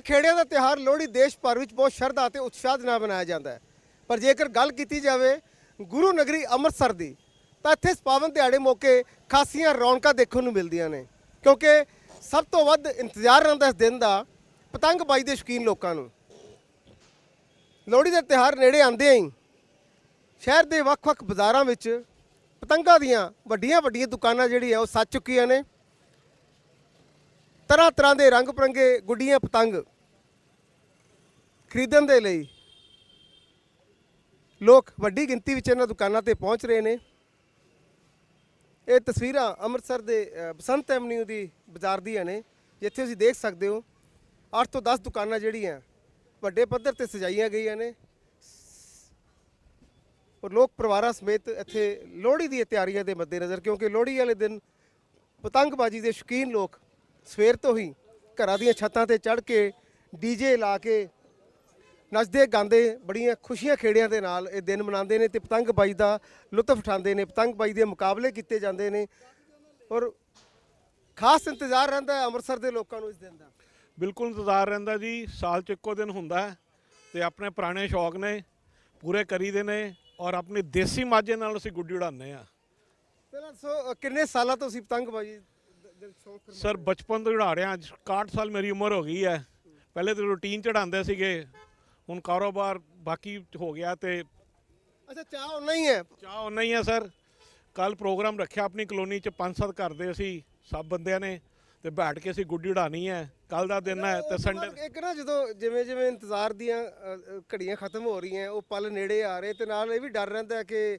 ਖੇੜਿਆਂ ਦਾ ਤਿਉਹਾਰ ਲੋਹੜੀ ਦੇਸ਼ ਭਰ ਵਿੱਚ ਬਹੁਤ ਸ਼ਰਧਾ ਅਤੇ ਉਤਸ਼ਾਹ ਦੇ ਨਾਲ ਮਨਾਇਆ ਜਾਂਦਾ ਹੈ। ਪਰ ਜੇਕਰ ਗੱਲ ਕੀਤੀ ਜਾਵੇ ਗੁਰੂ ਨਗਰੀ ਅੰਮ੍ਰਿਤਸਰ ਦੀ, ਤਾਂ ਇੱਥੇ ਇਸ ਪਾਵਨ ਦਿਹਾੜੇ ਮੌਕੇ ਖਾਸੀਆਂ ਰੌਣਕਾਂ ਦੇਖਣ ਨੂੰ ਮਿਲਦੀਆਂ ਨੇ। ਕਿਉਂਕਿ ਸਭ ਤੋਂ ਵੱਧ ਇੰਤਜ਼ਾਰ ਰਹਿੰਦਾ ਇਸ ਦਿਨ ਦਾ ਪਤੰਗ ਪਤੰਗਬਾਜ਼ੀ ਦੇ ਸ਼ੌਕੀਨ ਲੋਕਾਂ ਨੂੰ। ਲੋਹੜੀ ਦਾ ਤਿਉਹਾਰ ਨੇੜੇ ਆਉਂਦਿਆਂ ਹੀ। ਸ਼ਹਿਰ ਦੇ ਵੱਖ-ਵੱਖ ਬਾਜ਼ਾਰਾਂ ਵਿੱਚ ਪਤੰਗਾਂ ਦੀਆਂ ਵੱਡੀਆਂ-ਵੱਡੀਆਂ ਦੁਕਾਨਾਂ ਜਿਹੜੀ ਆ ਉਹ ਸੱਜ ਚੁੱਕੀਆਂ ਨੇ। ਤਰ੍ਹਾਂ ਤਰ੍ਹਾਂ ਦੇ ਰੰਗ ਬਰੰਗੇ ਗੁੱਡੀਆਂ ਪਤੰਗ ਖਰੀਦਣ ਦੇ ਲਈ ਲੋਕ ਵੱਡੀ ਗਿਣਤੀ ਵਿੱਚ ਇਹਨਾਂ ਦੁਕਾਨਾਂ ਤੇ ਪਹੁੰਚ ਰਹੇ ਨੇ। ਇਹ ਤਸਵੀਰਾਂ ਅੰਮ੍ਰਿਤਸਰ ਦੇ ਬਸੰਤ ਐਵਨਿਊ ਦੀ ਬਾਜ਼ਾਰ ਦੀਆਂ ਨੇ, ਜਿੱਥੇ ਤੁਸੀਂ ਦੇਖ ਸਕਦੇ ਹੋ 8 ਤੋਂ 10 ਦੁਕਾਨਾਂ ਜਿਹੜੀਆਂ ਵੱਡੇ ਪੱਧਰ ਤੇ ਸਜਾਈਆਂ ਗਈਆਂ ਨੇ। ਔਰ ਲੋਕ ਪਰਿਵਾਰਾਂ ਸਮੇਤ ਇੱਥੇ ਲੋਹੜੀ ਦੀਆਂ ਤਿਆਰੀਆਂ ਦੇ ਮੱਦੇਨਜ਼ਰ, ਕਿਉਂਕਿ ਲੋਹੜੀ ਵਾਲੇ ਦਿਨ ਪਤੰਗਬਾਜ਼ੀ ਦੇ ਸ਼ੌਕੀਨ ਲੋਕ ਸਵੇਰ ਤੋਂ ਹੀ ਘਰਾਂ ਦੀਆਂ ਛੱਤਾਂ ਤੇ ਚੜ੍ਹ ਕੇ ਡੀਜੇ ਲਾ ਕੇ ਨੱਚਦੇ ਗਾਉਂਦੇ ਬੜੀਆਂ ਖੁਸ਼ੀਆਂ ਖੇੜਿਆਂ ਦੇ ਨਾਲ ਇਹ ਦਿਨ ਮਨਾਉਂਦੇ ਨੇ ਤੇ ਪਤੰਗਬਾਜ਼ੀ ਦਾ ਲੁਤਫ ਉਠਾਉਂਦੇ ਨੇ। ਪਤੰਗਬਾਜ਼ੀ ਦੇ ਮੁਕਾਬਲੇ ਕੀਤੇ ਜਾਂਦੇ ਨੇ ਔਰ ਖਾਸ ਇੰਤਜ਼ਾਰ ਰਹਿੰਦਾ ਹੈ ਅੰਮ੍ਰਿਤਸਰ ਦੇ ਲੋਕਾਂ ਨੂੰ ਇਸ ਦਿਨ ਦਾ। ਬਿਲਕੁਲ ਇੰਤਜ਼ਾਰ ਰਹਿੰਦਾ ਜੀ ਸਾਲ ਚ ਇੱਕੋ ਦਿਨ ਹੁੰਦਾ ਤੇ ਆਪਣੇ ਪੁਰਾਣੇ ਸ਼ੌਕ ਨੇ ਪੂਰੇ ਕਰੀਦੇ ਨੇ ਔਰ ਆਪਣੀ ਦੇਸੀ ਮਾਝੇ ਨਾਲ ਅਸੀਂ ਗੁੱਡੀ ਉਡਾਉਂਦੇ ਆ ਪਹਿਲਾਂ ਸੋ ਕਿੰਨੇ ਸਾਲਾਂ ਤੋਂ ਤੁਸੀਂ ਪਤੰਗਬਾਜ਼ੀ ਦ- ਸ਼ੌਂਕ ਸਰ ਬਚਪਨ ਤੋਂ ਉਡਾ ਰਿਹਾ ਅੱਜ 61 ਸਾਲ ਮੇਰੀ ਉਮਰ ਹੋ ਗਈ ਹੈ। ਪਹਿਲੇ ਤਾਂ ਰੂਟੀਨ ਚੜਾਉਂਦੇ ਸੀਗੇ। ਹੁਣ ਕਾਰੋਬਾਰ ਬਾਕੀ ਹੋ ਗਿਆ ਤੇ ਅੱਛਾ ਚਾਹ ਉਹਨਾਂ ਹੀ ਹੈ। ਚਾਹ ਉਹਨਾਂ ਹੀ ਹੈ ਸਰ। ਕੱਲ ਪ੍ਰੋਗਰਾਮ ਰੱਖਿਆ ਆਪਣੀ ਕਲੋਨੀ ਚ। ਪੰਜ ਸੱਤ ਘਰ ਦੇ ਅਸੀਂ ਸਭ ਬੰਦਿਆਂ ਨੇ ਤੇ ਬੈਠ ਕੇ ਅਸੀਂ ਗੁੱਡੀ ਉਡਾਣੀ ਹੈ। ਕੱਲ ਦਾ ਦਿਨ ਹੈ ਤੇ ਸੰਡੇ ਇੱਕ ਨਾ ਜਦੋਂ ਜਿਵੇਂ ਜਿਵੇਂ ਇੰਤਜ਼ਾਰ ਦੀਆਂ ਅ, ਅ, ਘੜੀਆਂ ਖਤਮ ਹੋ ਰਹੀਆਂ ਉਹ ਪਲ ਨੇੜੇ ਆ ਰਹੇ ਤੇ ਨਾਲ ਇਹ ਵੀ ਡਰ ਰਹਿੰਦਾ ਕਿ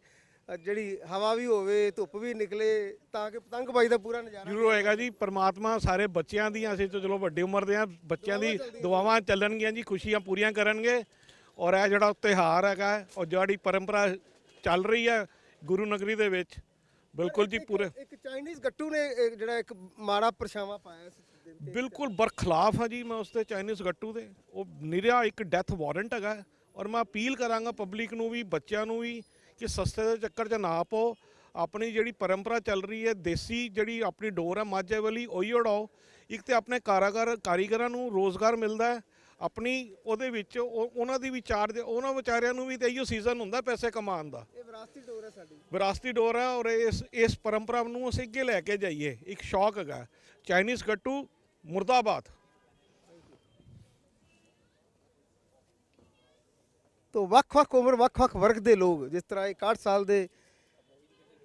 ਜਿਹੜੀ ਹਵਾ ਵੀ ਹੋਵੇ ਧੁੱਪ ਵੀ ਨਿਕਲੇ ਤਾਂ ਕਿ ਪਤੰਗਬਾਜ਼ੀ ਦਾ ਪੂਰਾ ਨਜ਼ਾਰਾ ਜ਼ਰੂਰ ਹੋਏਗਾ ਜੀ। ਪਰਮਾਤਮਾ ਸਾਰੇ ਬੱਚਿਆਂ ਦੀਆਂ ਅਸੀਂ ਤਾਂ ਚਲੋ ਵੱਡੀ ਉਮਰ ਦੇ ਆ ਬੱਚਿਆਂ ਦੀ ਦੁਆਵਾਂ ਚੱਲਣਗੀਆਂ ਜੀ ਖੁਸ਼ੀਆਂ ਪੂਰੀਆਂ ਕਰਨਗੇ। ਔਰ ਇਹ ਜਿਹੜਾ ਤਿਉਹਾਰ ਹੈਗਾ ਔਰ ਜਿਹੜੀ ਪਰੰਪਰਾ ਚੱਲ ਰਹੀ ਹੈ ਗੁਰੂ ਨਗਰੀ ਦੇ ਵਿੱਚ ਬਿਲਕੁਲ ਜੀ ਪੂਰੇ ਇੱਕ ਚਾਈਨੀਜ਼ ਗੱਟੂ ਨੇ ਜਿਹੜਾ ਇੱਕ ਮਾੜਾ ਪਰਛਾਵਾਂ ਪਾਇਆ ਬਿਲਕੁਲ ਬਰਖਲਾਫ ਹਾਂ ਜੀ ਮੈਂ ਉਸ ਤੇ ਚਾਈਨੀਜ਼ ਗੱਟੂ ਦੇ। ਉਹ ਨਿਰਿਆ ਇੱਕ ਡੈਥ ਵਾਰੰਟ ਹੈਗਾ ਔਰ ਮੈਂ ਅਪੀਲ ਕਰਾਂਗਾ ਪਬਲਿਕ ਨੂੰ ਵੀ ਬੱਚਿਆਂ ਨੂੰ ਵੀ ਕਿ ਸਸਤੇ ਦੇ ਚੱਕਰ 'ਚ ਨਾ ਪਾਓ। ਆਪਣੀ ਜਿਹੜੀ ਪਰੰਪਰਾ ਚੱਲ ਰਹੀ ਹੈ ਦੇਸੀ ਜਿਹੜੀ ਆਪਣੀ ਡੋਰ ਹੈ ਮਾਝੇ ਵਾਲੀ ਉਹੀ ਉਡਾਓ। ਇੱਕ ਤੇ ਆਪਣੇ ਕਾਰਾਗਰ ਕਾਰੀਗਰਾਂ ਨੂੰ ਰੋਜ਼ਗਾਰ ਮਿਲਦਾ ਹੈ। ਆਪਣੀ ਉਹਦੇ ਵਿੱਚ ਉਹ- ਉਹਨਾਂ ਦੀ ਵੀ ਚਾਰਜ ਉਹਨਾਂ ਵਿਚਾਰਿਆਂ ਨੂੰ ਵੀ ਤੇ ਇਹੀਓ ਸੀਜ਼ਨ ਹੁੰਦਾ ਪੈਸੇ ਕਮਾਉਣ ਦਾ। ਇਹ ਵਿਰਾਸਤੀ ਡੋਰ ਹੈ ਸਾਡੀ। ਵਿਰਾਸਤੀ ਡੋਰ ਹੈ ਔਰ ਇਸ ਇਸ ਪਰੰਪਰਾ ਨੂੰ ਅਸੀਂ ਅੱਗੇ ਲੈ ਕੇ ਜਾਈਏ। ਇੱਕ ਸ਼ੌਕ ਹੈਗਾ। ਚਾਈਨੀਜ਼ ਗੱਟੂ ਮੁਰਦਾਬਾਦ। ਤੋਂ ਵੱਖ-ਵੱਖ ਉਮਰ, ਵੱਖ-ਵੱਖ ਵਰਗ ਦੇ ਲੋਕ ਜਿਸ ਤਰ੍ਹਾਂ 61 ਸਾਲ ਦੇ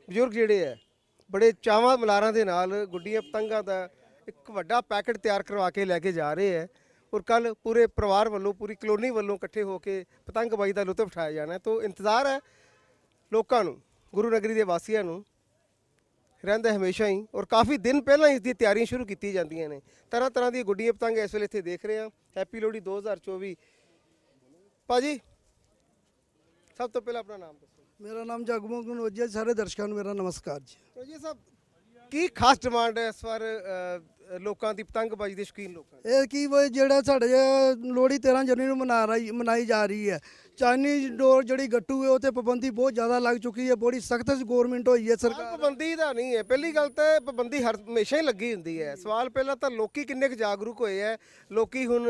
ਬਜ਼ੁਰਗ ਜਿਹੜੇ ਹੈ, ਬੜੇ ਚਾਵਾਂ ਮਲਾਰਾਂ ਦੇ ਨਾਲ ਗੁੱਡੀਆਂ ਪਤੰਗਾਂ ਦਾ ਇੱਕ ਵੱਡਾ ਪੈਕੇਟ ਤਿਆਰ ਕਰਵਾ ਕੇ ਲੈ ਕੇ ਜਾ ਰਹੇ ਹੈ ਔਰ ਕੱਲ ਪੂਰੇ ਪਰਿਵਾਰ ਵੱਲੋਂ, ਪੂਰੀ ਕਲੋਨੀ ਵੱਲੋਂ ਇਕੱਠੇ ਹੋ ਕੇ ਪਤੰਗਬਾਜ਼ੀ ਦਾ ਲੁਤਫ ਉਠਾਇਆ ਜਾਣਾ ਹੈ। ਤੋਂ ਇੰਤਜ਼ਾਰ ਹੈ ਲੋਕਾਂ ਨੂੰ, ਗੁਰੂ ਨਗਰੀ ਦੇ ਵਾਸੀਆਂ ਨੂੰ ਰਹਿੰਦਾ ਹਮੇਸ਼ਾ ਹੀ ਔਰ ਕਾਫੀ ਦਿਨ ਪਹਿਲਾਂ ਇਸ ਦੀ ਤਿਆਰੀਆਂ ਸ਼ੁਰੂ ਕੀਤੀਆਂ ਜਾਂਦੀਆਂ ਨੇ। ਤਰ੍ਹਾਂ ਤਰ੍ਹਾਂ ਦੀਆਂ ਗੁੱਡੀਆਂ ਪਤੰਗ ਇਸ ਵੇਲੇ ਇੱਥੇ ਦੇਖ ਰਹੇ ਹਾਂ। ਹੈਪੀ ਲੋਹੜੀ 2024 ਭਾਜੀ ਸਭ ਤੋਂ ਪਹਿਲਾਂ ਆਪਣਾ ਨਾਮ ਦੱਸੋ। ਮੇਰਾ ਨਾਮ ਜਗਮੋਹਨ ਕਨੋਜੀਆ ਸਾਰੇ ਦਰਸ਼ਕਾਂ ਨੂੰ ਮੇਰਾ ਨਮਸਕਾਰ ਜੀ। ਜੀ ਸਾਹਿਬ ਕੀ ਖਾਸ ਡਿਮਾਂਡ ਹੈ ਇਸ ਵਾਰ ਲੋਕਾਂ ਦੀ ਪਤੰਗਬਾਜ਼ੀ ਦੇ ਸ਼ੌਕੀਨ ਲੋਕਾਂ ਇਹ ਕੀ ਵੀ ਜਿਹੜਾ ਸਾਡੇ ਲੋਹੜੀ 13 ਜਨਵਰੀ ਨੂੰ ਮਨਾ ਰਹੀ ਮਨਾਈ ਜਾ ਰਹੀ ਹੈ। ਚਾਈਨੀਜ਼ ਡੋਰ ਜਿਹੜੀ ਗੱਟੂ ਹੈ ਉਹ ਤੇ ਪਾਬੰਦੀ ਬਹੁਤ ਜ਼ਿਆਦਾ ਲੱਗ ਚੁੱਕੀ ਹੈ ਬੜੀ ਸਖਤ ਗਵਰਨਮੈਂਟ ਹੋਈ ਹੈ ਸਰਕਾਰ ਪਾਬੰਦੀ ਦਾ ਨਹੀਂ ਹੈ। ਪਹਿਲੀ ਗੱਲ ਤਾਂ ਪਾਬੰਦੀ ਹਰ ਹਮੇਸ਼ਾ ਹੀ ਲੱਗੀ ਹੁੰਦੀ ਹੈ। ਸਵਾਲ ਪਹਿਲਾਂ ਤਾਂ ਲੋਕੀ ਕਿੰਨੇ ਕੁ ਜਾਗਰੂਕ ਹੋਏ ਹੈ। ਲੋਕੀ ਹੁਣ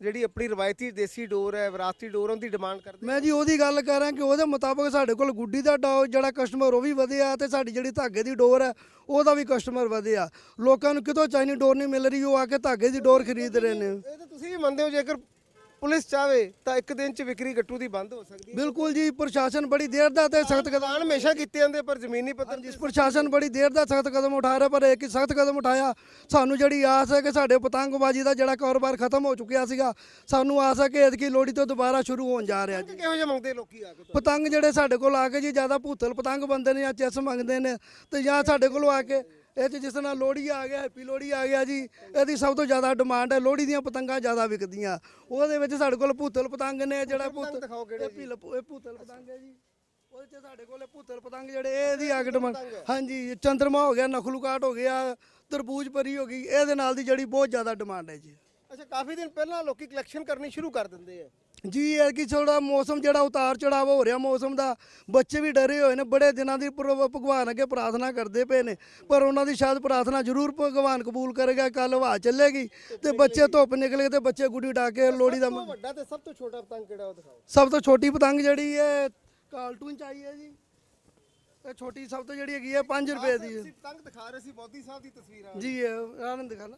ਜਿਹੜੀ ਆਪਣੀ ਰਵਾਇਤੀ ਦੇਸੀ ਡੋਰ ਹੈ ਵਿਰਾਸਤੀ ਡੋਰ ਉਹਦੀ ਡਿਮਾਂਡ ਕਰਦੇ ਮੈਂ ਜੀ ਉਹਦੀ ਗੱਲ ਕਰ ਰਿਹਾ ਕਿ ਉਹਦੇ ਮੁਤਾਬਕ ਸਾਡੇ ਕੋਲ ਗੁੱਡੀ ਦਾ ਡੋ ਜਿਹੜਾ ਕਸਟਮਰ ਉਹ ਵੀ ਵਧਿਆ ਤੇ ਸਾਡੀ ਜਿਹੜੀ ਧਾਗੇ ਦੀ ਡੋਰ ਹੈ ਉਹਦਾ ਵੀ ਕਸਟਮਰ ਵਧਿਆ ਲੋਕਾਂ ਨੂੰ ਕਿਤੋਂ ਚਾਈਨੀ ਡੋਰ ਨਹੀਂ ਮਿਲ ਰਹੀ ਉਹ ਆ ਕੇ ਧਾਗੇ ਦੀ ਡੋਰ ਖਰੀਦ ਰਹੇ ਨੇ। ਇਹ ਤਾਂ ਤੁਸੀਂ ਵੀ ਮੰਨਦੇ ਹੋ ਜੇਕਰ ਪੁਲਿਸ ਚਾਵੇ ਤਾਂ ਇੱਕ ਦਿਨ ਚ ਵਿਕਰੀ ਗੱਟੂ ਦੀ ਬੰਦ ਹੋ ਸਕਦੀ ਹੈ। ਬਿਲਕੁਲ ਜੀ ਪ੍ਰਸ਼ਾਸਨ ਬੜੀ ਦੇਰ ਦਾ ਤੇ ਸਖਤ ਕਦਮ ਹਮੇਸ਼ਾ ਕੀਤੇ ਜਾਂਦੇ ਪਰ ਜ਼ਮੀਨੀ ਪੱਧਰ ਜਿਸ ਪ੍ਰਸ਼ਾਸਨ ਬੜੀ ਦੇਰ ਦਾ ਸਖਤ ਕਦਮ ਉਠਾ ਰਿਹਾ ਪਰ ਇੱਕ ਸਖਤ ਕਦਮ ਉਠਾਇਆ। ਸਾਨੂੰ ਜਿਹੜੀ ਆਸ ਹੈ ਕਿ ਸਾਡੇ ਪਤੰਗਬਾਜ਼ੀ ਦਾ ਜਿਹੜਾ ਕਾਰੋਬਾਰ ਖਤਮ ਹੋ ਚੁੱਕਿਆ ਸੀਗਾ ਸਾਨੂੰ ਆਸ ਹੈ ਕਿ ਐਤਕੀ ਲੋਹੜੀ ਤੋਂ ਦੁਬਾਰਾ ਸ਼ੁਰੂ ਹੋਣ ਜਾ ਰਿਹਾ ਜੀ। ਕਿਹੋ ਜਿਹਾ ਮੰਗਦੇ ਲੋਕੀ ਆ ਕੇ? ਪਤੰਗ ਜਿਹੜੇ ਸਾਡੇ ਕੋਲ ਆ ਕੇ ਜੀ ਜ਼ਿਆਦਾ ਭੂਤਲ ਪਤੰਗ ਬੰਦੇ ਨੇ ਜਾਂ ਚੈਸ ਮੰਗਦੇ ਨੇ ਤੇ ਜਾਂ ਸਾਡੇ ਕੋਲ ਆ ਕੇ ਇਹ 'ਚ ਜਿਸ ਨਾਲ ਲੋਹੜੀ ਆ ਗਿਆ ਹੈਪੀ ਲੋਹੜੀ ਆ ਗਿਆ ਜੀ ਇਹਦੀ ਸਭ ਤੋਂ ਜ਼ਿਆਦਾ ਡਿਮਾਂਡ ਹੈ ਲੋਹੜੀ ਦੀਆਂ ਪਤੰਗਾਂ ਜ਼ਿਆਦਾ ਵਿਕਦੀਆਂ। ਉਹਦੇ ਵਿੱਚ ਸਾਡੇ ਕੋਲ ਭੂਤਲ ਪਤੰਗ ਨੇ ਜਿਹੜਾ ਪਤੰਗ ਭੂਤ ਦਿਖਾਓ ਕਿਹੜੇ ਇਹ ਭੂਤਲ ਪਤੰਗ ਹੈ ਜੀ। ਉਹਦੇ 'ਚ ਸਾਡੇ ਕੋਲ ਭੂਤਲ ਪਤੰਗ ਜਿਹੜੇ ਇਹਦੀ ਆ ਕੇ ਡਿਮਾਂਡ ਹਾਂਜੀ ਚੰਦਰਮਾ ਹੋ ਗਿਆ ਨਖਲੂਕਾਟ ਹੋ ਗਿਆ ਤਰਬੂਜ ਪਰੀ ਹੋ ਗਈ ਇਹਦੇ ਨਾਲ ਦੀ ਜਿਹੜੀ ਬਹੁਤ ਜ਼ਿਆਦਾ ਡਿਮਾਂਡ ਹੈ ਜੀ। ਅੱਛਾ ਕਾਫੀ ਦਿਨ ਪਹਿਲਾਂ ਲੋਕੀ ਕਲੈਕਸ਼ਨ ਕਰਨੀ ਸ਼ੁਰੂ ਕਰ ਦਿੰਦੇ ਆ। ਜੀ ਇਹ ਕਿ ਥੋੜਾ ਮੌਸਮ ਜਿਹੜਾ ਉਤਾਰ ਚੜਾਵ ਹੋ ਰਿਹਾ ਮੌਸਮ ਦਾ ਬੱਚੇ ਵੀ ਡਰੇ ਹੋਏ ਨੇ ਬੜੇ ਦਿਨਾਂ ਦੀ ਪ੍ਰ- ਭਗਵਾਨ ਅੱਗੇ ਪ੍ਰਾਰਥਨਾ ਕਰਦੇ ਪਏ ਨੇ ਪਰ ਉਹਨਾਂ ਦੀ ਸ਼ਾਇਦ ਪ੍ਰਾਰਥਨਾ ਜ਼ਰੂਰ ਭਗਵਾਨ ਕਬੂਲ ਕਰੇਗਾ ਕੱਲ ਹਵਾ ਚੱਲੇਗੀ ਤੇ ਬੱਚੇ ਧੁੱਪ ਨਿਕਲੇ ਤੇ ਬੱਚੇ ਗੁੱਡੀ ਉਡਾ ਕੇ ਲੋਹੜੀ ਦਾ ਸਭ ਤੋਂ ਵੱਡਾ ਤੇ ਸਭ ਤੋਂ ਛੋਟਾ ਪਤੰਗ ਕਿਹੜਾ ਉਹ ਦਿਖਾਓ? ਸਭ ਤੋਂ ਛੋਟੀ ਪਤੰਗ ਜਿਹੜੀ ਹੈ ਕਾਰਟੂਨ ਚ ਆਈ ਹੈ ਜੀ। ਇਹ ਛੋਟੀ ਸਭ ਤੋਂ ਜਿਹੜੀ ਹੈਗੀ ਹੈ 5 ਰੁਪਏ ਦੀ ਹੈ। ਅਸੀਂ ਪਤੰਗ ਦਿਖਾ ਰਹੇ ਸੀ ਮੋਦੀ ਸਾਹਿਬ ਦੀ ਤਸਵੀਰਾਂ। ਜੀ ਇਹ ਆਨੰਦ ਦਿਖਾ ਲਾ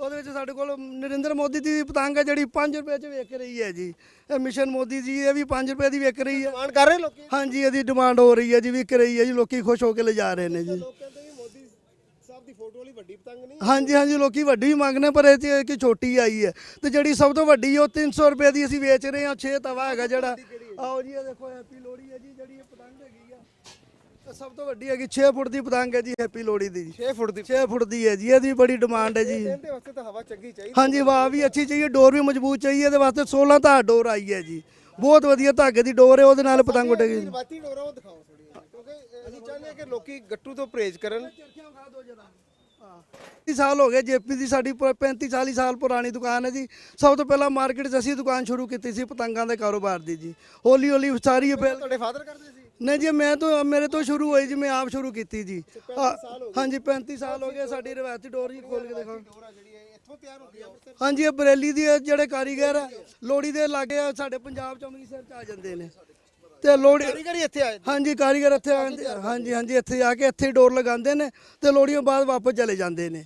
ਉਹਦੇ ਵਿੱਚ ਸਾਡੇ ਕੋਲ ਨਰਿੰਦਰ ਮੋਦੀ ਦੀ ਪਤੰਗ ਹੈ ਜਿਹੜੀ 5 ਰੁਪਏ ਚ ਵੇਚ ਰਹੀ ਹੈ ਜੀ। ਇਹ ਮਿਸ਼ਨ ਮੋਦੀ ਜੀ ਇਹ ਵੀ 5 ਰੁਪਏ ਦੀ ਵਿਕ ਰਹੀ ਹੈ। ਡਿਮਾਂਡ ਕਰ ਰਹੇ ਲੋਕੀ? ਹਾਂਜੀ ਇਹਦੀ ਡਿਮਾਂਡ ਹੋ ਰਹੀ ਹੈ ਜੀ ਵਿਕ ਰਹੀ ਹੈ ਜੀ ਲੋਕੀ ਖੁਸ਼ ਹੋ ਕੇ ਲਿਜਾ ਰਹੇ ਨੇ ਜੀ। ਲੋਕ ਕਹਿੰਦੇ ਵੀ ਮੋਦੀ ਸਾਹਿਬ ਦੀ ਫੋਟੋ ਵਾਲੀ ਵੱਡੀ ਪਤੰਗ ਨਹੀਂ ਹਾਂਜੀ ਹਾਂਜੀ ਲੋਕੀ ਵੱਡੀ ਵੀ ਮੰਗਨੇ ਪਰ ਇਹ ਇਹ ਕਿ ਛੋਟੀ ਆਈ ਹੈ। ਤੇ ਜਿਹੜੀ ਸਭ ਤੋਂ ਵੱਡੀ ਹੈ ਉਹ 300 ਰੁਪਏ ਦੀ ਅਸੀਂ ਵੇਚ ਰਹੇ ਹਾਂ 6 ਤਵਾ ਹੈਗਾ ਜਿਹੜਾ। ਆਓ ਜੀ ਇਹ ਦੇਖੋ ਹੈਪੀ ਲੋਹੜੀ ਹੈ ਜੀ ਜਿਹੜੀ ਇਹ ਪਤੰਗ ਹੈਗੀ ਸਭ ਤੋਂ ਵੱਡੀ ਹੈਗੀ 6 ਫੁੱਟ ਦੀ ਪਤੰਗ ਹੈ ਜੀ ਹੈਪੀ ਲੋਹੜੀ ਦੀ 6 ਫੁੱਟ ਦੀ? 6 ਫੁੱਟ ਦੀ ਹੈ ਜੀ ਇਹਦੀ ਬੜੀ ਡਿਮਾਂਡ ਹੈ ਜੀ। ਇਹਦੇ ਵਾਸਤੇ ਤਾਂ ਹਵਾ ਚੰਗੀ ਚਾਹੀਦੀ ਹਾਂਜੀ ਵਾਹ ਵੀ ਅੱਛੀ ਚਾਹੀਏ ਡੋਰ ਵੀ ਮਜ਼ਬੂਤ ਚਾਹੀਏ ਇਹਦੇ ਵਾਸਤੇ 16 ਧਾਰ ਡੋਰ ਆਈ ਹੈ ਜੀ। ਬਹੁਤ ਵਧੀਆ ਧਾਗੇ ਦੀ ਡੋਰ ਹੈ ਉਹਦੇ ਨਾਲ ਪਤੰਗ ਉੱਡੇਗੀ ਰਵਾਤੀ ਡੋਰਾ ਉਹ ਦਿਖਾਓ ਥੋੜੀ ਕਿਉਂਕਿ ਅਸੀਂ ਚਾਹੁੰਦੇ ਹਾਂ ਕਿ ਲੋਕੀ ਗੱਟੂ ਤੋਂ ਪਰਹੇਜ਼ ਕਰਨ। 30 ਸਾਲ ਹੋ ਗਏ ਜੇਪੀ ਦੀ ਸਾਡੀ 35 40 ਸਾਲ ਪੁਰਾਣੀ ਦੁਕਾਨ ਹੈ ਜੀ। ਸਭ ਤੋਂ ਪਹਿਲਾਂ ਮਾਰਕੀਟ 'ਚ ਅਸੀਂ ਦੁਕਾਨ ਸ਼ੁਰੂ ਕੀਤੀ ਸੀ ਪਤੰਗਾਂ ਦੇ ਕਾਰੋਬਾਰ ਦੀ ਜੀ। ਹੌਲੀ ਹੌਲੀ ਸਾਰੀ ਤੁਹਾਡੇ ਫਾਦਰ ਕਰਦੇ ਸੀ? ਨਹੀਂ ਜੀ ਮੈਂ ਤਾਂ ਮੇਰੇ ਤੋਂ ਸ਼ੁਰੂ ਹੋਈ ਜੀ ਮੈਂ ਆਪ ਸ਼ੁਰੂ ਕੀਤੀ ਜੀ। ਹਾਂਜੀ 35 ਸਾਲ ਹੋ ਗਏ ਸਾਡੀ ਰਵਾਇਤੀ ਡੋਰ ਜੀ ਖੋਲ ਕੇ ਦੇਖੋ ਡੋਰਾ ਜਿਹੜੀ ਹੈ ਇੱਥੋਂ ਤਿਆਰ ਹੁੰਦੀ ਹੈ ਅੰਮ੍ਰਿਤਸਰ? ਹਾਂਜੀ ਇਹ ਬਰੇਲੀ ਦੀ ਜਿਹੜੇ ਕਾਰੀਗਰ ਆ ਲੋਹੜੀ ਦੇ ਲਾਗੇ ਆ, ਸਾਡੇ ਪੰਜਾਬ ਚ ਅੰਮ੍ਰਿਤਸਰ ਚ ਆ ਜਾਂਦੇ ਨੇ। ਤੇ ਲੋਹੜੀ ਕਾਰੀਗਰ ਇੱਥੇ ਆਏ ਹਾਂਜੀ ਕਾਰੀਗਰ ਇੱਥੇ ਆਉਂਦੇ ਹਾਂਜੀ ਹਾਂਜੀ ਇੱਥੇ ਆ ਕੇ ਇੱਥੇ ਡੋਰ ਲਗਾਉਂਦੇ ਨੇ ਤੇ ਲੋਹੜੀਆਂ ਬਾਅਦ ਵਾਪਸ ਚਲੇ ਜਾਂਦੇ ਨੇ।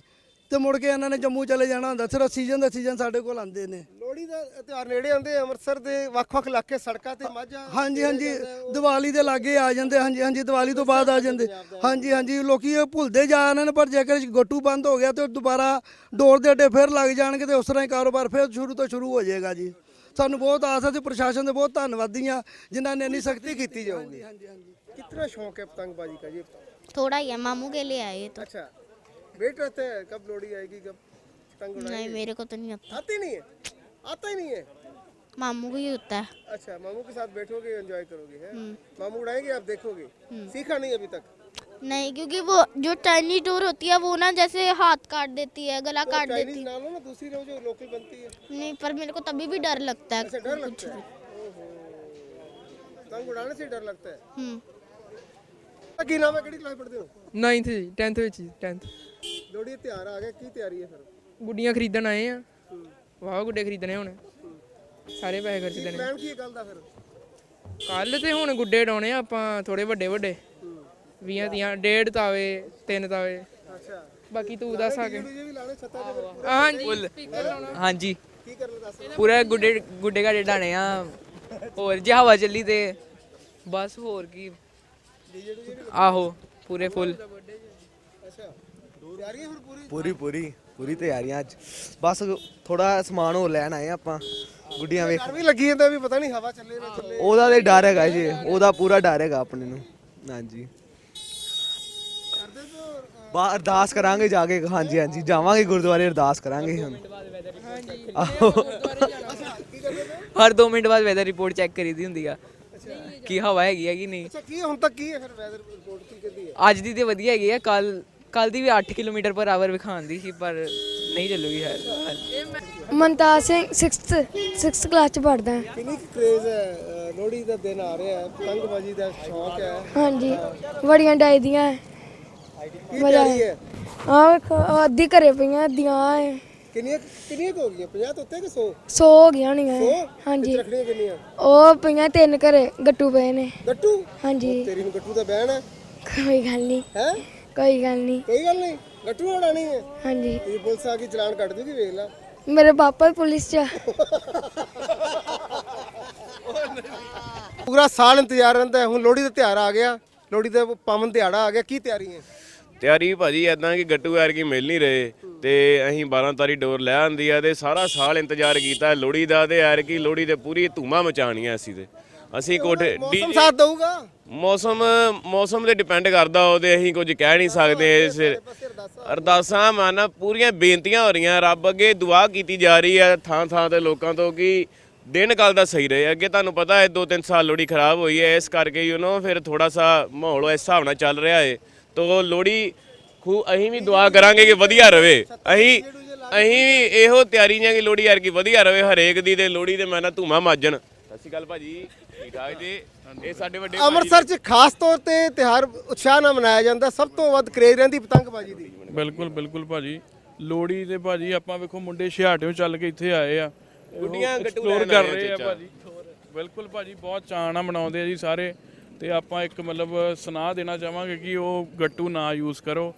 ਤੇ ਮੁੜ ਕੇ ਇਹਨਾਂ ਨੇ ਜੰਮੂ ਚਲੇ ਜਾਣਾ ਹੁੰਦਾ ਸਿਰਫ ਸੀਜ਼ਨ ਦਾ ਸੀਜ਼ਨ ਸਾਡੇ ਕੋਲ ਆਉਂਦੇ ਨੇ। ਲੋਹੜੀ ਦਾ ਤਿਉਹਾਰ ਨੇੜੇ ਆਉਂਦੇ ਆ, ਅੰਮ੍ਰਿਤਸਰ ਦੇ ਵੱਖ-ਵੱਖ ਇਲਾਕੇ ਸੜਕਾਂ ਤੇ ਮਾਝਾਂ ਹਾਂਜੀ ਹਾਂਜੀ ਦੀਵਾਲੀ ਦੇ ਲਾਗੇ ਆ ਜਾਂਦੇ ਹਾਂਜੀ ਹਾਂਜੀ ਦੀਵਾਲੀ ਤੋਂ ਬਾਅਦ ਆ ਜਾਂਦੇ ਹਾਂਜੀ ਹਾਂਜੀ ਲੋਕੀ ਇਹ ਭੁੱਲਦੇ ਜਾ ਰਹੇ ਨੇ ਪਰ ਜੇਕਰ ਗੋਟੂ ਬੰਦ ਹੋ ਗਿਆ ਤੇ ਦੁਬਾਰਾ ਡੋਰ ਦੇ ਅੱਡੇ ਫਿਰ ਲੱਗ ਜਾਣਗੇ ਤੇ ਉਸ ਤਰ੍ਹਾਂ ਹੀ ਕਾਰੋਬਾਰ ਫਿਰ ਸ਼ੁਰੂ ਤੋਂ ਸ਼ੁਰੂ ਹੋ ਜਾਏਗਾ ਜੀ ਸਾਨੂੰ ਬਹੁਤ ਆਸ ਹੈ ਤੇ ਪ੍ਰਸ਼ਾਸਨ ਦੇ ਬਹੁਤ ਧੰਨਵਾਦੀ ਆ ਜਿਨ੍ਹਾਂ ਨੇ ਇੰਨੀ ਸਖਤੀ ਕੀਤੀ ਜਾਊਗੀ ਹਾਂਜੀ ਹਾਂਜੀ कितना शौक है पतंगबाजी का ये थोड़ा ही है मामू के लिए आए तो अच्छा वेट रहते हैं कब लोहड़ी आएगी कब पतंग नहीं उड़ाएंगे मेरे को तो नहीं आता आती नहीं है आता ही नहीं है मामू को ही होता है अच्छा मामू के साथ बैठोगे एंजॉय करोगे है हम्म। मामू उड़ाएंगे आप देखोगे सीखा नहीं अभी तक नहीं क्योंकि वो जो चाइनीज डोर होती है वो ना जैसे हाथ काट देती है गला काट देती चाइनीज ना लो ना दूसरी लो जो लोकल बनती है है नहीं पर मेरे को तभी भी डर लगता ऐसे है डर लगता है ओहो पतंग उड़ाने से डर लगता है हम्म ਕੀ ਨਾਮ ਹੈ ਕਿਹੜੀ ਕਲਾਸ ਪੜ੍ਹਦੇ ਹੋ 9th ਜੀ 10th ਵਿੱਚ ਜੀ 10th ਲੋਹੜੀ ਦਾ ਤਿਉਹਾਰ ਆ ਗਿਆ ਕੀ ਤਿਆਰੀ ਹੈ ਫਿਰ ਗੁੱਡੀਆਂ ਖਰੀਦਣ ਆਏ ਆ ਵਾਹ ਗੁੱਡੇ ਖਰੀਦਣੇ ਹੁਣ। ਸਾਰੇ ਪੈਸੇ ਖਰਚ ਦੇਣੇ। ਪਲਾਨ ਕੀ ਹੈ ਕੱਲ ਦਾ ਫਿਰ? ਕੱਲ ਤੇ ਹੁਣ ਗੁੱਡੇ ਡਾਉਣੇ ਆ ਆਪਾਂ ਥੋੜੇ ਵੱਡੇ ਵੱਡੇ। 20 ਦੀਆਂ ਡੇਢ ਤਾਵੇ ਤਿੰਨ ਤਾਵੇ। ਅੱਛਾ। ਬਾਕੀ ਤੂੰ ਦੱਸ ਆ ਕੇ। ਜੇ ਵੀ ਲਾਣੇ ਛੱਤਾਂ ਤੇ ਫਿਰ ਹਾਂਜੀ। ਹਾਂਜੀ। ਕੀ ਕਰਨਾ ਦੱਸ ਪੂਰਾ ਗੁੱਡੇ ਗੁੱਡੇ ਘਾੜੇ ਡਾਣੇ ਆ। ਹੋਰ ਜੇ ਹਵਾ ਚੱਲੀ ਤੇ। ਬਸ ਹੋਰ ਕੀ। ਆਹੋ ਪੂਰੇ ਫੁੱਲ। ਅੱਛਾ। ਤਿਆਰੀ ਹੈ ਫਿਰ ਪੂਰੀ? ਪੂਰੀ ਪੂਰੀ। ਪੂਰੀ ਤਿਆਰੀਆਂ ਅੱਜ। ਬਸ ਥੋੜਾ ਸਮਾਨ ਹੋਰ ਲੈਣ ਆਏ ਆਪਾਂ ਗੁੱਡੀਆਂ ਵੇਖ। ਡਰ ਵੀ ਲੱਗੀ ਜਾਂਦਾ ਵੀ ਪਤਾ ਨਹੀਂ ਹਵਾ ਚੱਲੇ ਨਾ ਚੱਲੇ। ਉਹਦਾ ਤੇ ਡਰ ਹੈਗਾ ਜੀ ਉਹਦਾ ਪੂਰਾ ਡਰ ਹੈਗਾ ਆਪਣੇ ਨੂੰ। ਹਾਂਜੀ। ਬਾ ਅਰਦਾਸ ਕਰਾਂਗੇ ਜਾ ਕੇ। ਹਾਂਜੀ ਹਾਂਜੀ ਜਾਵਾਂਗੇ ਗੁਰਦੁਆਰੇ ਅਰਦਾਸ ਕਰਾਂਗੇ ਹੁਣ। ਹਰ 2 ਮਿੰਟ ਬਾਅਦ ਵੈਦਰ ਰਿਪੋਰਟ ਚੈੱਕ ਕਰੀਦੀ ਹੁੰਦੀ ਆ। ਕੀ ਹਵਾ ਹੈਗੀ ਹੈ ਕਿ ਨਹੀਂ? ਅੱਛਾ ਕੀ ਹੁਣ ਤੱਕ ਕੀ ਹੈ ਫਿਰ ਵੈਦਰ ਰਿਪੋਰਟ ਕੀ ਕਹਿੰਦੀ ਹੈ ਅੱਜ ਦੀ ਤੇ ਵਧੀਆ ਹੈਗੀ ਆ ਕੱਲ ਕੱਲ ਦੀ ਵੀ 8 ਕਿਲੋਮੀਟਰ ਪਰ ਆਵਰ ਵਿਖਾਉਂਦੀ ਸੀ ਪਰ ਨਹੀਂ ਚੱਲੂਗੀ ਸ਼ਾਇਦ ਮਨਤਾਜ ਸਿੰਘ 6th 6th ਕਲਾਸ ਚ ਪੜਦਾ ਕਿੰਨੀ ਕ੍ਰੇਜ਼ ਹੈ ਲੋਹੜੀ ਦਾ ਦਿਨ ਆ ਰਿਹਾ ਹੈ ਪਤੰਗਬਾਜ਼ੀ ਦਾ ਸ਼ੌਕ ਹੈ। ਹਾਂਜੀ ਬੜੀਆਂ ਡਾਈਦੀਆਂ ਕੀ ਤਿਆਰੀ ਹੈ? ਆ ਵੇਖੋ ਅੱਧੀ ਘਰੇ ਪਈਆਂ ਅੱਧੀਆਂ ਐ ਕਿੰਨੀਆਂ ਕਿੰਨੀਆਂ ਹੋ ਗਈਆਂ? 50 ਤੋਂ ਉੱਤੇ ਕਿ 100 100 ਹੋ ਗਈਆਂ ਹੋਣੀਆਂ? ਹਾਂਜੀ। ਰੱਖੜੀਆਂ ਕਿੰਨੀਆਂ? ਉਹ ਪਈਆਂ ਤਿੰਨ ਘਰੇ ਗੱਟੂ ਪਏ ਨੇ। ਗੱਟੂ? ਹਾਂਜੀ। ਤੇਰੀ ਨੂੰ ਗੱਟੂ ਦਾ ਬਹਿਣ ਹੈ। ਕੋਈ ਗੱਲ ਨਹੀਂ। ਹੈ? ਕੋਈ ਗੱਲ ਨਹੀਂ। ਕੋਈ ਗੱਲ ਨਹੀਂ ਗੱਟੂ ਉਡਾਣੀ ਹੈ। ਹਾਂਜੀ। ਇਹ ਪੁਲਿਸ ਆ ਕੇ ਚਲਾਨ ਕੱਟ ਦੂਗੀ ਵੇਖ ਲੈ। ਮੇਰੇ ਪਾਪਾ ਵੀ ਪੁਲਿਸ ਚ ਆ। ਪੂਰਾ ਸਾਲ ਇੰਤਜ਼ਾਰ ਰਹਿੰਦਾ ਹੈ ਹੁਣ ਲੋਹੜੀ ਦਾ ਤਿਉਹਾਰ ਆ ਗਿਆ। ਲੋਹੜੀ ਦਾ ਪਾਵਨ ਦਿਹਾੜਾ ਆ ਗਿਆ ਕੀ ਤਿਆਰੀ ਹੈ? ਤਿਆਰੀ ਭਾਜੀ ਐਦਾਂ ਕਿ ਗੱਟੂ ਯਾਰ ਕੀ ਮਿਲ ਨਹੀਂ ਰਹੇ ਤੇ ਅਸੀਂ 12 ਤਾਰੀ ਡੋਰ ਲੈ ਆਂਦੀ ਆ ਤੇ ਸਾਰਾ ਸਾਲ ਇੰਤਜ਼ਾਰ ਕੀਤਾ ਲੋਹੜੀ ਦਾ ਤੇ ਯਾਰ ਕੀ ਲੋਹੜੀ ਤੇ ਪੂਰੀ ਧੂਮਾ ਮਚਾਣੀ ਆ ਅਸੀਂ ਤੇ। ਅਸੀਂ ਕੋਠੇ ਮੌਸਮ ਸਾਥ ਦਊਗਾ? ਮੌਸਮ ਮੌਸਮ ਤੇ ਡਿਪੈਂਡ ਕਰਦਾ ਉਹ ਤੇ ਅਸੀਂ ਕੁਝ ਕਹਿ ਨਹੀਂ ਸਕਦੇ ਇਸ ਅਰਦਾਸਾਂ ਮਾਨਾ ਪੂਰੀਆਂ ਬੇਨਤੀਆਂ ਹੋ ਰਹੀਆਂ ਰੱਬ ਅੱਗੇ ਦੁਆ ਕੀਤੀ ਜਾ ਰਹੀ ਹੈ ਥਾਂ ਥਾਂ ਤੇ ਲੋਕਾਂ ਤੋਂ ਕਿ ਦਿਨ ਕੱਲ ਦਾ ਸਹੀ ਰਹੇ। ਅੱਗੇ ਤੁਹਾਨੂੰ ਪਤਾ ਹੈ 2-3 ਸਾਲ ਲੋਹੜੀ ਖਰਾਬ ਹੋਈ ਹੈ ਇਸ ਕਰਕੇ ਯੂ نو ਫਿਰ ਥੋੜਾ ਸਾ ਮਾਹੌਲ ਇਸ ਹਿਸਾਬ ਨਾਲ ਚੱਲ ਰਿਹਾ ਹੈ। ਤੋ ਲੋਹੜੀ ਖੂ ਅਸੀਂ ਵੀ ਦੁਆ ਕਰਾਂਗੇ ਕਿ ਵਧੀਆ ਰਵੇ। ਅਸੀਂ ਅਸੀਂ ਵੀ ਇਹੋ ਤਿਆਰੀ ਨੇ ਕਿ ਲੋਹੜੀ ਯਾਰ ਕੀ ਵਧੀਆ ਰਵੇ ਹਰੇਕ ਦੀ ਤੇ ਲੋਹੜੀ ਤੇ ਮੈਂ ਨਾ ਧੂਮਾ ਮਾਜਣ। ਸਤਿ ਸ਼੍ਰੀ ਅਕਾਲ ਭਾਜੀ। ਠੀਕ ਠਾਕ ਜੀ ਇਹ ਸਾਡੇ ਵੱਡੇ ਅੰਮ੍ਰਿਤਸਰ 'ਚ ਖਾਸ ਤੌਰ ਤੇ ਤਿਹਾਰ ਉਤਸ਼ਾਹ ਨਾਲ ਮਨਾਇਆ ਜਾਂਦਾ। ਸਭ ਤੋਂ ਵੱਧ ਕਰੇਜ਼ ਰਹਿੰਦੀ ਪਤੰਗਬਾਜ਼ੀ ਦੀ। ਬਿਲਕੁਲ ਬਿਲਕੁਲ ਭਾਜੀ। ਲੋੜੀ ਤੇ ਭਾਜੀ ਆਪਾਂ ਵੇਖੋ ਮੁੰਡੇ ਛਿਆਟਿਓਂ ਚੱਲ ਕੇ ਇੱਥੇ ਆਏ ਆ। ਗੁੱਡੀਆਂ ਗੱਟੂ ਲੈਣ ਕਰ ਰਹੇ ਆ। ਭਾਜੀ। ਬਿਲਕੁਲ ਭਾਜੀ ਬਹੁਤ ਚਾਅ ਨਾਲ ਮਨਾਉਂਦੇ ਆ ਜੀ ਸਾਰੇ। ਤੇ ਆਪਾਂ ਇੱਕ ਮਤਲਬ ਸੁਨਾਹ ਦੇਣਾ ਚਾਹਾਂਗੇ ਕਿ ਉਹ ਗੱਟੂ ਨਾ ਯੂਜ਼ ਕਰੋ।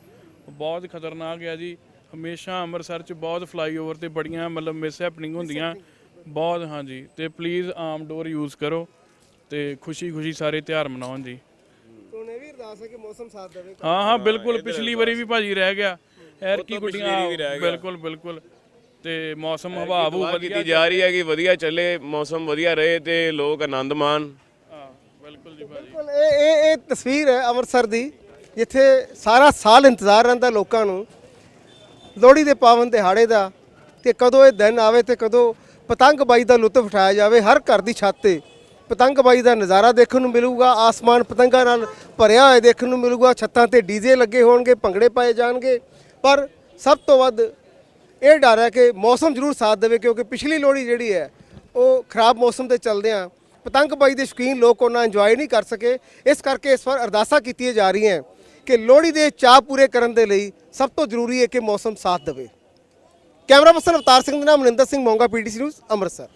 ਬਹੁਤ ਖਤਰਨਾਕ ਹੈ ਜੀ। ਹਮੇਸ਼ਾ ਅੰਮ੍ਰਿਤਸਰ 'ਚ ਬਹੁਤ ਫਲਾਈਓਵਰ ਤੇ ਬੜੀਆਂ ਮਤਲਬ ਮਿਸ ਹੈਪਨਿੰਗ ਹੁੰਦੀਆਂ। ਬਹੁਤ ਹਾਂਜੀ। ਤੇ ਪਲੀਜ਼ ਆਮ ਡੋਰ ਯੂਜ਼ ਕਰੋ। ਤੇ ਖੁਸ਼ੀ ਖੁਸ਼ੀ ਸਾਰੇ ਤਿਉਹਾਰ ਮਨਾਉਣ ਜੀ। ਹੁਣ ਇਹ ਵੀ ਅਰਦਾਸ ਹੈ ਕਿ ਮੌਸਮ ਸਾਥ ਦੇਵੇ। ਹਾਂ ਹਾਂ ਬਿਲਕੁਲ ਪਿਛਲੀ ਵਾਰੀ ਵੀ ਭਾਜੀ ਰਹਿ ਗਿਆ। ਐਰ ਕੀ ਗੁੱਡੀਆਂ। ਬਿਲਕੁਲ ਬਿਲਕੁਲ। ਤੇ ਮੌਸਮ ਹਵਾ ਹਵੂ ਦੁਆ ਵਧੀਆ ਜਾ ਰਹੀ ਹੈ ਕਿ ਵਧੀਆ ਚੱਲੇ ਮੌਸਮ ਵਧੀਆ ਰਹੇ ਤੇ ਲੋਕ ਆਨੰਦ ਮਾਣ ਹਾਂ ਬਿਲਕੁਲ ਜੀ ਭਾਜੀ। ਬਿਲਕੁਲ ਇਹ ਇਹ ਇਹ ਤਸਵੀਰ ਹੈ ਅੰਮ੍ਰਿਤਸਰ ਦੀ ਜਿੱਥੇ ਸਾਰਾ ਸਾਲ ਇੰਤਜ਼ਾਰ ਰਹਿੰਦਾ ਲੋਕਾਂ ਨੂੰ। ਲੋਹੜੀ ਦੇ ਪਾਵਨ ਦਿਹਾੜੇ ਦਾ ਤੇ ਕਦੋਂ ਇਹ ਦਿਨ ਆਵੇ ਤੇ ਕਦੋਂ ਪਤੰਗਬਾਜ਼ੀ ਦਾ ਲੁਤਫ ਉਠਾਇਆ ਜਾਵੇ ਹਰ ਘਰ ਦੀ ਛੱਤ ਤੇ। ਪਤੰਗਬਾਜ਼ੀ ਦਾ ਨਜ਼ਾਰਾ ਦੇਖਣ ਨੂੰ ਮਿਲੂਗਾ, ਆਸਮਾਨ ਪਤੰਗਾਂ ਨਾਲ ਭਰਿਆ ਹੋਇਆ ਦੇਖਣ ਨੂੰ ਮਿਲੂਗਾ, ਛੱਤਾਂ ਤੇ ਡੀਜੇ ਲੱਗੇ ਹੋਣਗੇ, ਭੰਗੜੇ ਪਾਏ ਜਾਣਗੇ। ਪਰ ਸਭ ਤੋਂ ਵੱਧ ਇਹ ਡਰ ਹੈ ਕਿ ਮੌਸਮ ਜ਼ਰੂਰ ਸਾਥ ਦੇਵੇ, ਕਿਉਂਕਿ ਪਿਛਲੀ ਲੋਹੜੀ ਜਿਹੜੀ ਹੈ, ਉਹ ਖਰਾਬ ਮੌਸਮ ਦੇ ਚੱਲਦਿਆਂ ਪਤੰਗਬਾਜ਼ੀ ਦੇ ਸ਼ੌਕੀਨ ਲੋਕ ਉਹਨਾਂ ਇੰਜੋਏ ਨਹੀਂ ਕਰ ਸਕੇ। ਇਸ ਕਰਕੇ ਇਸ ਵਾਰ ਅਰਦਾਸਾਂ ਕੀਤੀਆਂ ਜਾ ਰਹੀਆਂ ਕਿ ਲੋਹੜੀ ਦੇ ਚਾਅ ਪੂਰੇ ਕਰਨ ਦੇ ਲਈ ਸਭ ਤੋਂ ਜ਼ਰੂਰੀ ਹੈ ਕਿ ਮੌਸਮ ਸਾਥ ਦੇਵੇ। ਕੈਮਰਾ ਪਰਸਨ ਅਵਤਾਰ ਸਿੰਘ ਦੇ ਨਾਮ, ਮਨਿੰਦਰ ਸਿੰਘ ਮੋਂਗਾ, ਪੀਟੀਸੀ ਨਿਊਜ਼, ਅੰਮ੍ਰਿਤਸਰ।